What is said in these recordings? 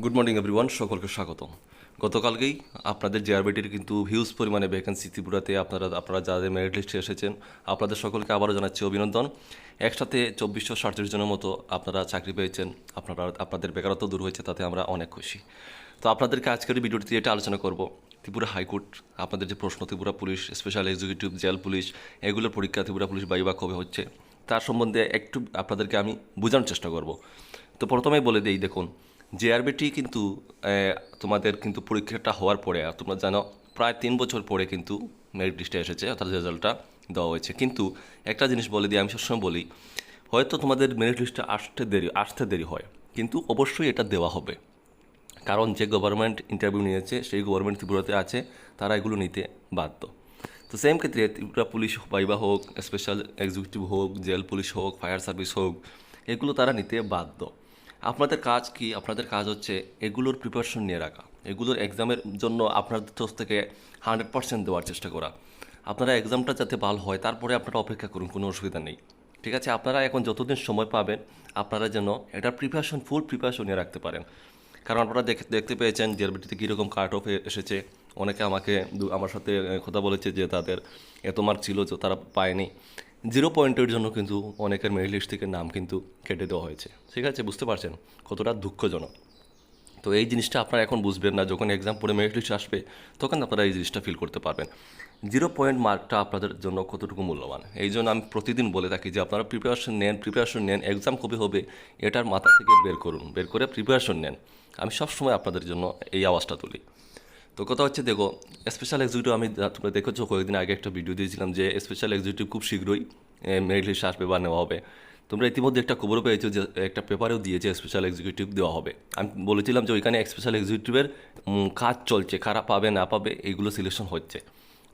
Good morning everyone সকলকে স্বাগতম। গতকালকেই আপনাদের জেআরবিটির কিন্তু হিউজ পরিমাণে ভ্যাকেন্সি ত্রিপুরাতে আপনারা আপনারা যাদের মেরিট লিস্টে এসেছেন, আপনাদের সকলকে আবারও জানাচ্ছি অভিনন্দন। একসাথে চব্বিশশো সাতচল্লিশ জনের মতো আপনারা চাকরি পেয়েছেন, আপনারা, আপনাদের বেকারত্ব দূর হয়েছে, তাতে আমরা অনেক খুশি। তো আপনাদেরকে আজকের ভিডিওটিতে এটা আলোচনা করব, ত্রিপুরা হাইকোর্ট, আপনাদের যে প্রশ্ন, Tripura police special executive jail police এগুলোর পরীক্ষা ত্রিপুরা পুলিশ বাইবা কবে হচ্ছে, তার সম্বন্ধে একটু আপনাদেরকে আমি বোঝানোর চেষ্টা করব। তো প্রথমেই বলে দিই, দেখুন জেআরবিটি কিন্তু তোমাদের কিন্তু পরীক্ষাটা হওয়ার পরে, আর তোমরা জানো, প্রায় তিন বছর পরে কিন্তু মেরিট লিস্টে এসেছে, অর্থাৎ রেজাল্টটা দেওয়া হয়েছে। কিন্তু একটা জিনিস বলে দিয়ে আমি সবসময় বলি, হয়তো তোমাদের মেরিট লিস্টে আসতে দেরি আসতে দেরি হয়, কিন্তু অবশ্যই এটা দেওয়া হবে। কারণ যে গভর্নমেন্ট ইন্টারভিউ নিয়েছে, সেই গভর্নমেন্ট ত্রিপুরাতে আছে, তারা এগুলো নিতে বাধ্য। তো সেম ক্ষেত্রে ত্রিপুরা পুলিশ বাইবা হোক স্পেশাল এক্সিকিউটিভ হোক জেল পুলিশ হোক ফায়ার সার্ভিস হোক, এগুলো তারা নিতে বাধ্য। আপনাদের কাজ কি? আপনাদের কাজ হচ্ছে এগুলোর প্রিপারেশন নিয়ে রাখা। এগুলোর এক্সামের জন্য আপনাদের তরফ থেকে হান্ড্রেড পার্সেন্ট দেওয়ার চেষ্টা করা। আপনারা এক্সামটা যাতে ভালো হয়, তারপরে আপনারা অপেক্ষা করুন, কোনো অসুবিধা নেই। ঠিক আছে? আপনারা এখন যতদিন সময় পাবেন, আপনারা যেন এটা প্রিপারেশন ফুল প্রিপারেশন নিয়ে রাখতে পারেন। কারণ আপনারা দেখে, দেখতে পেয়েছেন জেলবিটিতে কীরকম কাট অফ এসেছে। অনেকে আমাকে আমার সাথে কথা বলেছে যে তাদের এত মার্ক ছিল যে তারা পায়নি। জিরো পয়েন্টের জন্য কিন্তু অনেকের মেরিট লিস্ট থেকে নাম কিন্তু কেটে দেওয়া হয়েছে। ঠিক আছে? বুঝতে পারছেন কতটা দুঃখজনক। তো এই জিনিসটা আপনারা এখন বুঝবেন না। যখন এক্সাম পড়ে মেরিট লিস্ট আসবে, তখন আপনারা এই জিনিসটা ফিল করতে পারবেন। জিরো পয়েন্ট মার্কটা আপনাদের জন্য কতটুকু মূল্যবান? এই জন্য আমি প্রতিদিন বলে থাকি যে, আপনারা প্রিপারেশন নেন প্রিপারেশন নেন এক্সাম কবে হবে এটার মাথা থেকে বের করুন, বের করে প্রিপারেশন নেন। আমি সবসময় আপনাদের জন্য এই আওয়াজটা তুলি। তো কথা হচ্ছে, দেখো স্পেশাল এক্সিকিউটিভ আমি তোমরা দেখেছ, কয়েকদিন আগে একটা ভিডিও দিয়েছিলাম যে স্পেশাল এক্সিকিউটিভ খুব শীঘ্রই মেরিট লিস্ট আসবে বা নেওয়া হবে। তোমরা ইতিমধ্যে একটা খবরও পেয়েছ যে, একটা পেপারেও দিয়েছে স্পেশাল এক্সিকিউটিভ দেওয়া হবে। আমি বলেছিলাম যে ওইখানে স্পেশাল এক্সিকিউটিভের কাজ চলছে, খারাপ পাবে, না পাবে, এইগুলো সিলেকশন হচ্ছে।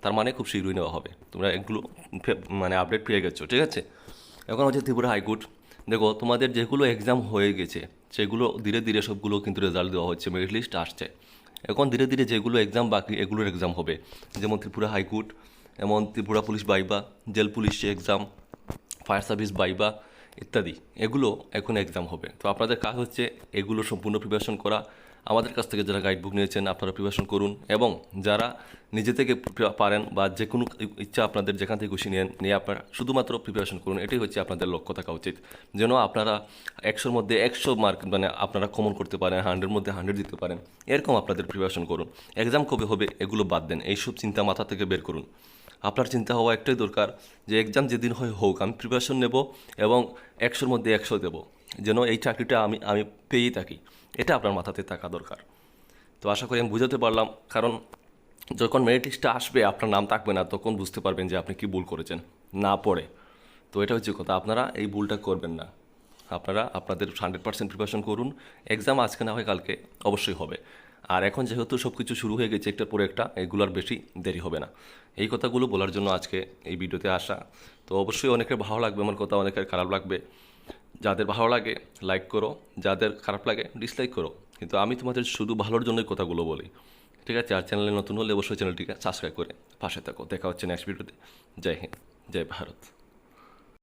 তার মানে খুব শীঘ্রই নেওয়া হবে। তোমরা এগুলো মানে আপডেট পেয়ে গেছো, ঠিক আছে? এখন হচ্ছে ত্রিপুরা হাইকোর্ট। দেখো, তোমাদের যেগুলো এক্সাম হয়ে গেছে, সেগুলো ধীরে ধীরে সবগুলো কিন্তু রেজাল্ট দেওয়া হচ্ছে মেরিট লিস্ট আসছে। এখন ধীরে ধীরে যেগুলো এক্সাম বাকি, এগুলোর এক্সাম হবে। যেমন ত্রিপুরা হাইকোর্ট, এমন Tripura police বাইবা, jail police exam fire service বাইবা ইত্যাদি। এগুলো এখন এক্সাম হবে। তো আপনাদের কাজ হচ্ছে এগুলো সম্পূর্ণ প্রিপারেশন করা আমাদের কাছ থেকে যারা গাইড বুক নিয়েছেন, আপনারা প্রিপারেশন করুন এবং যারা নিজে থেকে পারেন বা যে কোনো ইচ্ছা আপনাদের যেখান থেকে খুশি নেন নিয়ে আপনারা শুধুমাত্র প্রিপারেশন করুন। এটাই হচ্ছে আপনাদের লক্ষ্য থাকা উচিত। যেন আপনারা একশোর মধ্যে একশো মার্ক মানে আপনারা কমন করতে পারেন হান্ড্রেড মধ্যে হান্ড্রেড দিতে পারেন। এরকম আপনাদের প্রিপারেশন করুন। এক্সাম কবে হবে এগুলো বাদ দেন। এইসব চিন্তা মাথা থেকে বের করুন। আপনার চিন্তা হওয়া একটাই দরকার যে এক্সাম যেদিন হয় হোক, আমি প্রিপারেশন নেব এবং একশোর মধ্যে একশো দেব। যেন এই চাকরিটা আমি আমি পেয়েই থাকি। এটা আপনার মাথাতে থাকা দরকার। তো আশা করি আমি বুঝাতে পারলাম, কারণ যখন মেরিট লিস্টটা আসবে, আপনার নাম থাকবে না, তখন বুঝতে পারবেন যে আপনি কি ভুল করেছেন, না পড়ে। তো এটা হচ্ছে কথা, আপনারা এই ভুলটা করবেন না। আপনারা আপনাদের হান্ড্রেড পার্সেন্ট প্রিপারেশন করুন। এক্সাম আজকে না হয় কালকে, অবশ্যই হবে। আর এখন যেহেতু সব কিছু শুরু হয়ে গেছে একটার পরে একটা এগুলোর বেশি দেরি হবে না। এই কথাগুলো বলার জন্য আজকে এই ভিডিওতে আসা। তো অবশ্যই অনেকের ভালো লাগবে, আমার কথা অনেকের খারাপ লাগবে। যাদের ভালো লাগে লাইক করো, যাদের খারাপ লাগে ডিসলাইক করো। কিন্তু আমি তোমাদের শুধু ভালোর জন্যই কথাগুলো বলি। ঠিক আছে? আর চ্যানেলে নতুন হলে অবশ্যই চ্যানেলটিকে সাবস্ক্রাইব করে পাশে থাকো। দেখা হচ্ছে নেক্সট ভিডিওতে জয় হিন্দ, জয় ভারত।